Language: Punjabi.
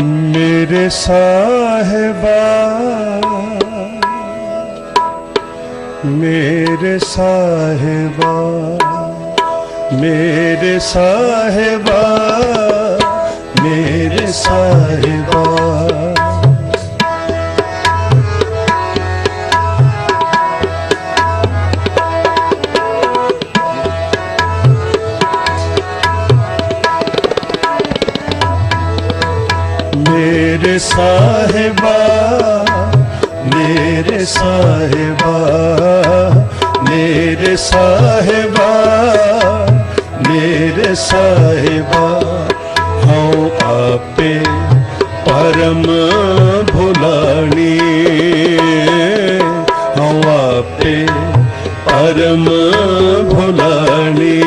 ਮੇਰੇ ਸਾਹਿਬਾ ਮੇਰੇ ਸਾਹਿਬਾ ਮੇਰੇ ਸਾਹਿਬਾ ਮੇਰੇ ਸਾਹਿਬਾ। ਮੇਰੇ ਸਾਹਿਬਾ ਮੇਰੇ ਸਾਹਿਬਾ ਮੇਰੇ ਸਾਹਿਬਾ ਮੇਰੇ ਸਾਹਿਬਾ ਹਉ ਆਪੇ ਪਰਮ ਭੁਲਾਣੀ ਹਉ ਆਪੇ ਪਰਮ ਭੁਲਾਣੀ